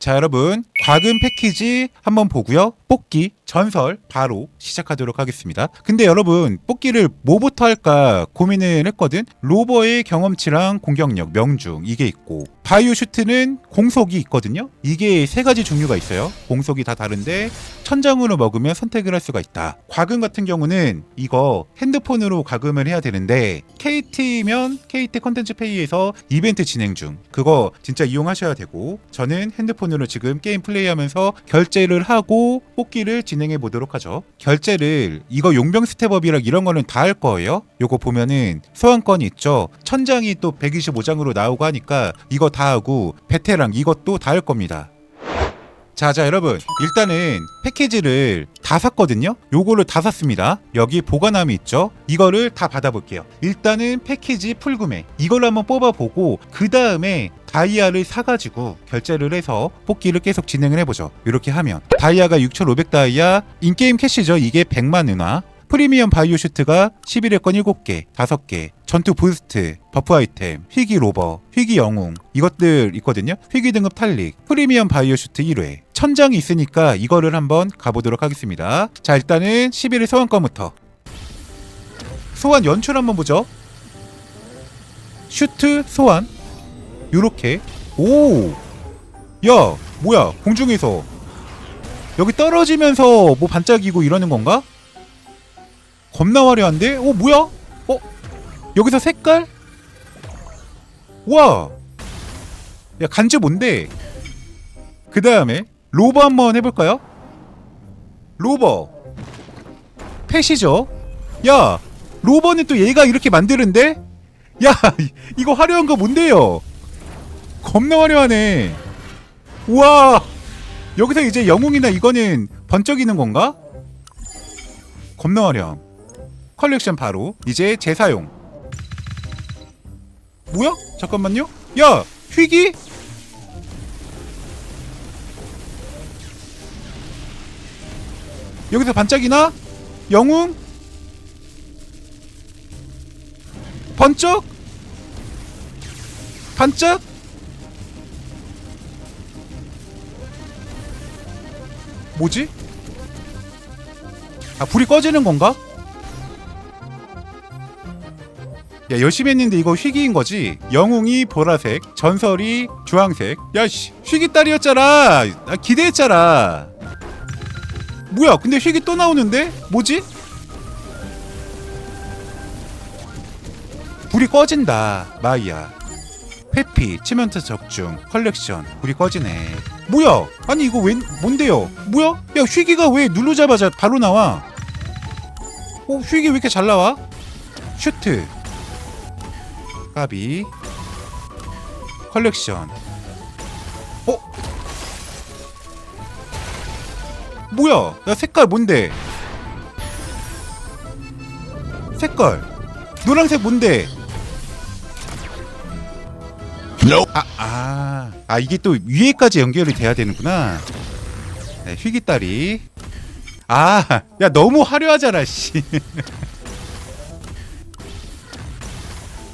자 여러분 과금 패키지 한번 보고요. 뽑기 전설 바로 시작하도록 하겠습니다. 근데 여러분 뽑기를 뭐부터 할까 고민을 했거든? 로버의 경험치랑 공격력 명중 이게 있고 바이오 슈트는 공속이 있거든요. 이게 세 가지 종류가 있어요. 공속이 다 다른데 천장으로 먹으면 선택을 할 수가 있다. 과금 같은 경우는 이거 핸드폰으로 과금을 해야 되는데 KT면 KT 컨텐츠 페이에서 이벤트 진행 중. 그거 진짜 이용하셔야 되고 저는 핸드폰으로 지금 게임 플레이하면서 결제를 하고 뽑기를 진행해 보도록 하죠. 결제를 이거 용병 스텝업이랑 이런 거는 다 할 거예요. 요거 보면은 소환권이 있죠. 천장이 또 125장으로 나오고 하니까 이거 다 하고 베테랑 이것도 다 할 겁니다 자, 자, 여러분. 일단은 패키지를 다 샀거든요? 요거를 다 샀습니다. 여기 보관함이 있죠? 이거를 다 받아볼게요. 일단은 패키지 풀구매. 이걸 한번 뽑아보고, 그 다음에 다이아를 사가지고 결제를 해서 뽑기를 계속 진행을 해보죠. 이렇게 하면. 다이아가 6,500 다이아, 인게임 캐시죠? 이게 100만 은화. 프리미엄 바이오 슈트가 11회권 7개, 5개, 전투 부스트, 버프 아이템, 희귀 로버, 희귀 영웅 이것들 있거든요. 희귀 등급 탈릭, 프리미엄 바이오 슈트 1회. 천장이 있으니까 이거를 한번 가보도록 하겠습니다. 자 일단은 11회 소환권부터 소환 연출 한번 보죠. 슈트 소환 요렇게 오! 야 뭐야 공중에서 여기 떨어지면서 뭐 반짝이고 이러는 건가? 겁나 화려한데? 어 뭐야? 어? 여기서 색깔? 와! 야 간지 뭔데? 그 다음에 로버 한번 해볼까요? 로버 펫이죠? 야! 로버는 또 얘가 이렇게 만드는데? 야! 이거 화려한 거 뭔데요? 겁나 화려하네 우와! 여기서 이제 영웅이나 이거는 번쩍이는 건가? 겁나 화려함 컬렉션 바로 이제 재사용 뭐야? 잠깐만요 야 휘기? 여기서 반짝이나? 영웅? 번쩍? 반짝? 뭐지? 아 불이 꺼지는 건가? 야 열심히 했는데 이거 휘기인 거지? 영웅이 보라색 전설이 주황색. 야 씨 휘기 딸이었잖아. 나 기대했잖아. 뭐야 근데 휘기 또 나오는데? 뭐지? 불이 꺼진다 마이야. 회피 치면트 적중 컬렉션 불이 꺼지네. 뭐야? 아니 이거 웬 뭔데요? 뭐야? 야 휘기가 왜 누르자마자 바로 나와? 어 휘기 왜 이렇게 잘 나와? 슈트 까비. 컬렉션. 어? 뭐야? 야 색깔 뭔데? 색깔. 노란색 뭔데? 아, 아, 아 이게 또 위에까지 연결이 돼야 되는구나. 네, 휘기다리 아, 야 너무 화려하잖아 씨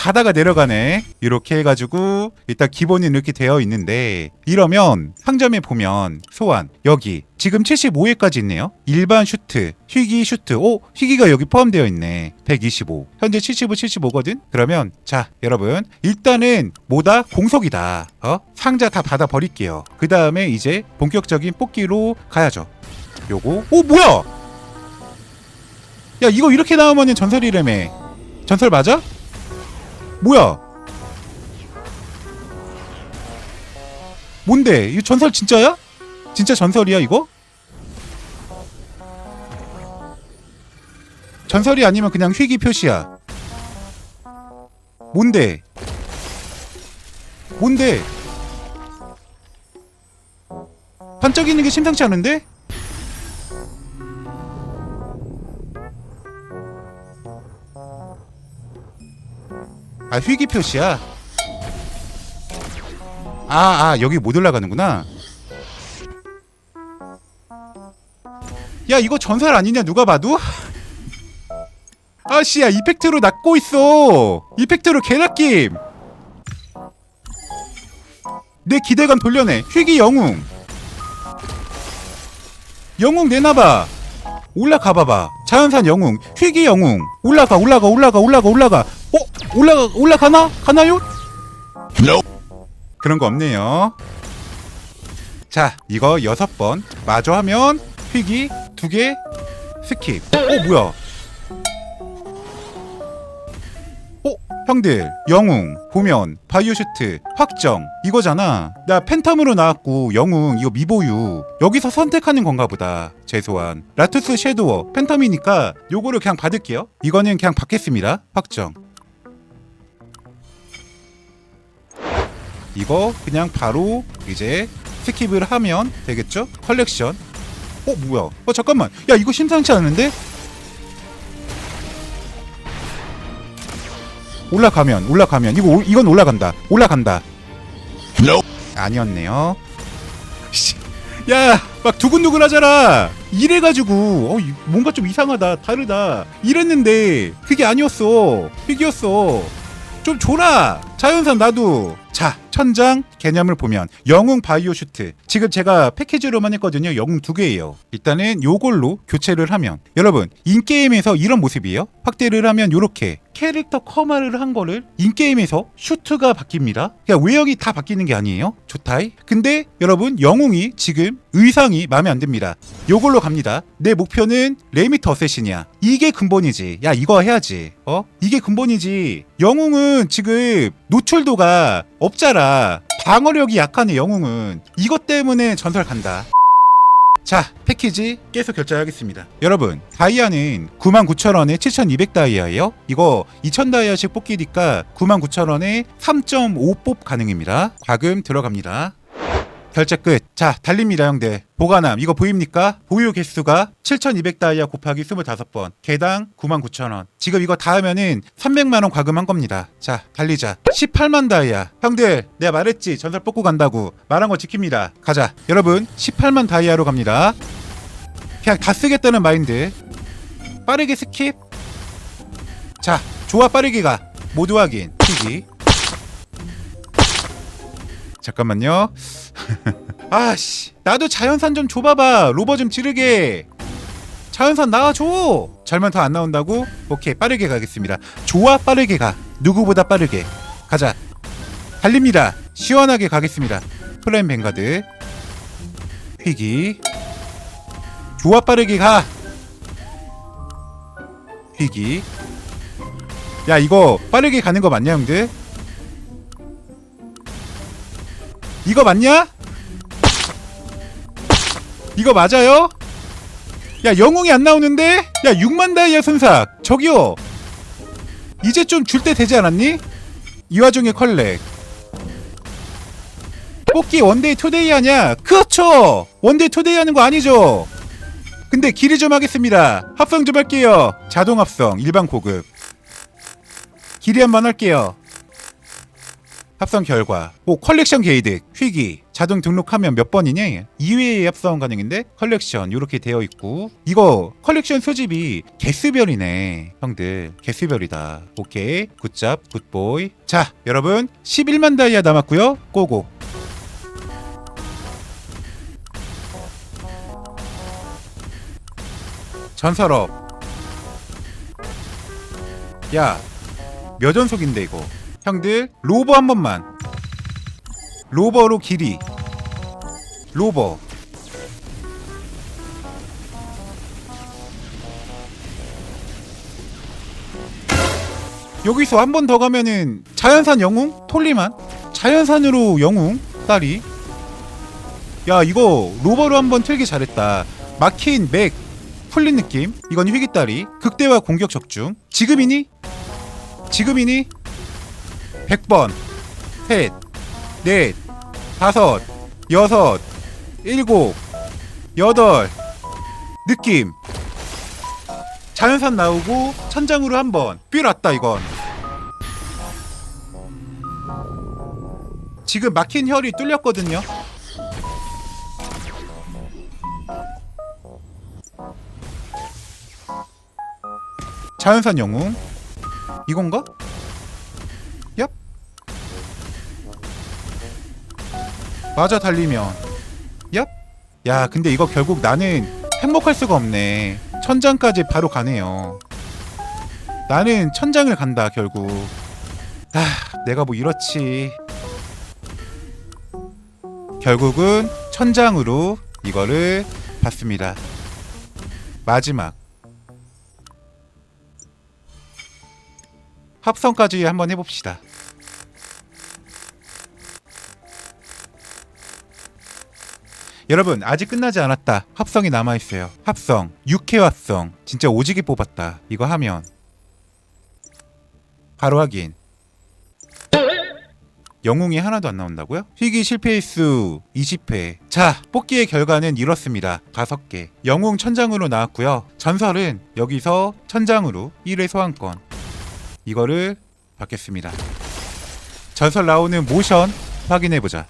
가다가 내려가네. 이렇게 해가지고 일단 기본이 이렇게 되어 있는데 이러면 상점에 보면 소환 여기 지금 75회까지 있네요. 일반 슈트, 희귀 슈트. 오, 희귀가 여기 포함되어 있네. 125. 현재 75, 75거든. 그러면 자, 여러분 일단은 뭐다 공석이다. 어? 상자 다 받아 버릴게요. 그 다음에 이제 본격적인 뽑기로 가야죠. 요거. 오, 뭐야? 야, 이거 이렇게 나오면 전설이라며. 전설 맞아? 뭐야? 뭔데? 이거 전설 진짜야? 진짜 전설이야 이거? 전설이 아니면 그냥 휘기 표시야. 뭔데? 뭔데? 반짝이는 게 심상치 않은데? 휘기 표시야. 아, 아 여기 못 올라가는구나. 야 이거 전설 아니냐 누가 봐도? 아씨야 이펙트로 낚고 있어. 이펙트로 개낚임. 내 기대감 돌려내. 휘기 영웅. 영웅 내놔봐 올라가 봐봐 자연산 영웅 휘기 영웅 올라가 올라가 올라가 올라가 올라가 어 올라가 올라가나? 가나요? 그런 거 없네요. 자 이거 여섯 번 마저 하면 휘기 두 개 스킵. 어 뭐야? 어 형들 영웅 보면 바이오슈트 확정. 이거잖아. 나 팬텀으로 나왔고 영웅 이거 미보유. 여기서 선택하는 건가 보다. 최소한. 라투스 섀도워 팬텀이니까 요거를 그냥 받을게요. 이거는 그냥 받겠습니다. 확정 이거 그냥 바로 이제 스킵을 하면 되겠죠? 컬렉션. 어 뭐야? 어 잠깐만. 야 이거 심상치 않은데? 올라가면 올라가면. 이거 올- 이건 올라간다. 올라간다. 아니었네요. 야 막 두근두근 하잖아. 이래가지고 어 이- 뭔가 좀 이상하다. 다르다. 이랬는데 그게 아니었어. 픽이었어. 좀 줘라. 자연산 나도. 자 천장 개념을 보면 영웅 바이오 슈트. 지금 제가 패키지로만 했거든요. 영웅 두 개예요. 일단은 요걸로 교체를 하면. 여러분 인게임에서 이런 모습이에요. 확대를 하면 요렇게 캐릭터 커마를 한 거를 인게임에서 슈트가 바뀝니다. 그냥 외형이 다 바뀌는 게 아니에요. 좋다이. 근데 여러분 영웅이 지금 의상이 마음에 안 듭니다. 요걸로 갑니다. 내 목표는 레미터 어쌔신이야 이게 근본이지. 야 이거 해야지. 어? 이게 근본이지. 영웅은 지금 노출도가 없잖아 방어력이 약하네 영웅은 이것 때문에 전설 간다. 자 패키지 계속 결제하겠습니다. 여러분 다이아는 99,000원에 7,200 다이아예요. 이거 2,000 다이아씩 뽑기니까 99,000원에 3.5뽑 가능입니다. 과금 들어갑니다 결제 끝. 자, 달립니다, 형들. 보관함. 이거 보입니까? 보유 개수가 7,200 다이아 곱하기 25번. 개당 99,000원. 지금 이거 다 하면은 300만원 과금한 겁니다. 자, 달리자. 18만 다이아. 형들, 내가 말했지. 전설 뽑고 간다고. 말한 거 지킵니다. 가자. 여러분, 18만 다이아로 갑니다. 그냥 다 쓰겠다는 마인드. 빠르게 스킵. 자, 좋아, 빠르게 가. 모두 확인. 튀기. 잠깐만요. 아씨 나도 자연산 좀 줘봐봐. 로버 좀 지르게. 자연산 나와줘. 절만 더 안 나온다고? 오케이 빠르게 가겠습니다. 좋아 빠르게 가. 누구보다 빠르게. 가자. 달립니다. 시원하게 가겠습니다. 플레임 뱅가드. 휘기. 좋아 빠르게 가. 휘기. 야 이거 빠르게 가는 거 맞냐 형들? 이거 맞냐? 이거 맞아요? 야 영웅이 안 나오는데? 야 6만 다이아 순삭 저기요 이제 좀 줄 때 되지 않았니? 이 와중에 컬렉 뽑기 원데이 투데이 하냐? 그렇죠 원데이 투데이 하는 거 아니죠 근데 길이 좀 하겠습니다 합성 좀 할게요 자동 합성 일반 고급 길이 한 번 할게요 합성 결과 오 컬렉션 게이드 휘기 자동 등록하면 몇 번이냐 2회에 합성 가능인데 컬렉션 이렇게 되어 있고. 이거 컬렉션 소집이 개수별이네 형들. 개수별이다. 오케이. 굿잡 굿보이 자 여러분 11만 다이아 남았고요. 고고. 전설업. 야몇 연속인데 이거 형들 로버 한 번만. 로버로 길이. 로버. 여기서 한 번 더 가면은 자연산 영웅? 톨리만? 자연산으로 영웅? 딸이? 야 이거 로버로 한 번 틀기 잘했다. 막힌 맥. 풀린 느낌? 이건 휘기딸이 극대화 공격 적중. 지금이니? 지금이니 100번 셋, 넷, 다섯, 여섯, 일곱, 여덟. 느낌. 자연산 나오고 천장으로 한번 삐랐다 이건. 지금 막힌 혈이 뚫렸거든요. 자연산 영웅? 이건가? 맞아 달리면 얍. 야 근데 이거 결국 나는 행복할 수가 없네. 천장까지 바로 가네요. 나는 천장을 간다 결국. 아, 내가 뭐 이렇지. 결국은 천장으로 이거를 받습니다. 마지막 합성까지 한번 해봅시다. 여러분 아직 끝나지 않았다. 합성이 남아 있어요. 합성, 육회 합성, 진짜 오지게 뽑았다. 이거 하면 바로 확인. 영웅이 하나도 안 나온다고요? 희귀 실패 수 20회. 자, 뽑기의 결과는 이렇습니다. 5개. 영웅 천장으로 나왔고요. 전설은 여기서 천장으로 1회 소환권. 이거를 받겠습니다. 전설 나오는 모션 확인해 보자.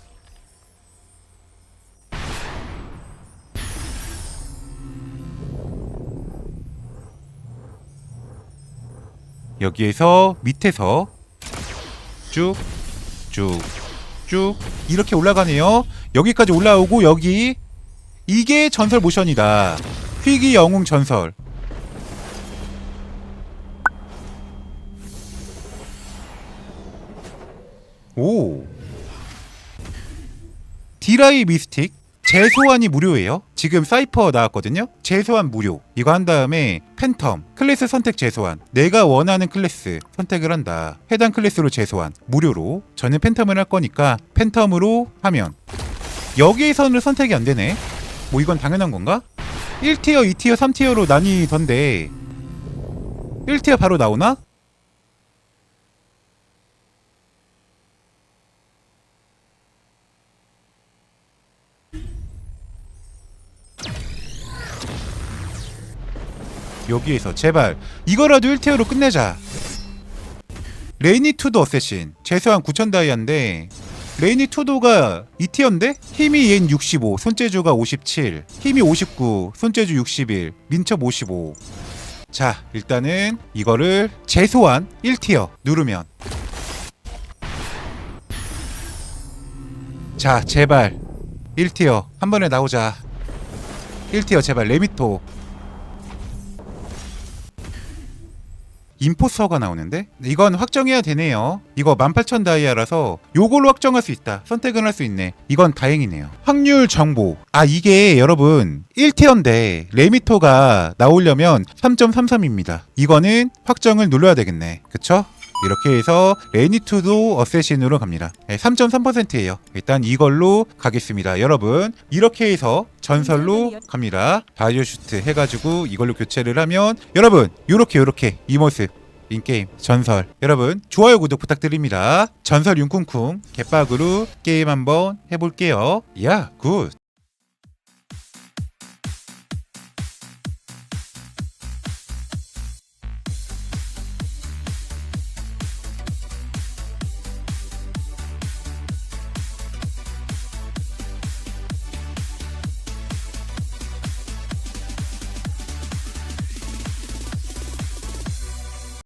여기에서 밑에서 쭉 쭉, 쭉 이렇게 올라가네요. 여기까지 올라오고 여기 이게 전설 모션이다. 희귀 영웅 전설. 오. 디라이 미스틱 재소환이 무료예요. 지금 사이퍼 나왔거든요. 재소환 무료. 이거 한 다음에 팬텀 클래스 선택 재소환. 내가 원하는 클래스 선택을 한다. 해당 클래스로 재소환 무료로. 저는 팬텀을 할 거니까 팬텀으로 하면 여기에서는 선택이 안 되네. 뭐 이건 당연한 건가? 1티어, 2티어, 3티어로 나뉘던데 1티어 바로 나오나? 여기에서 제발. 이거라도 1티어로 끝내자. 레이니 투도 어쌔신. 최소한 9천 다이아인데. 레이니 투도가 2티어인데? 힘이 얜 65, 손재주가 57, 힘이 59, 손재주 61, 민첩 55. 자, 일단은 이거를 최소한 1티어 누르면. 자, 제발. 1티어 한 번에 나오자. 1티어 제발. 레미토 임포서가 나오는데 이건 확정해야 되네요. 이거 18,000 다이아라서 요걸로 확정할 수 있다. 선택은 할수 있네. 이건 다행이네요. 확률 정보. 아 이게 여러분 1티어인데 레미토가 나오려면 3.33입니다. 이거는 확정을 눌러야 되겠네. 그쵸? 이렇게 해서 레니투도 어쌔신으로 갑니다. 3.3%예요. 일단 이걸로 가겠습니다. 여러분 이렇게 해서 전설로 갑니다. 바이오 슈트 해가지고 이걸로 교체를 하면 여러분 요렇게 요렇게 이 모습 인게임 전설 여러분 좋아요 구독 부탁드립니다. 전설 융쿵쿵 개빡으로 게임 한번 해볼게요. 야 굿.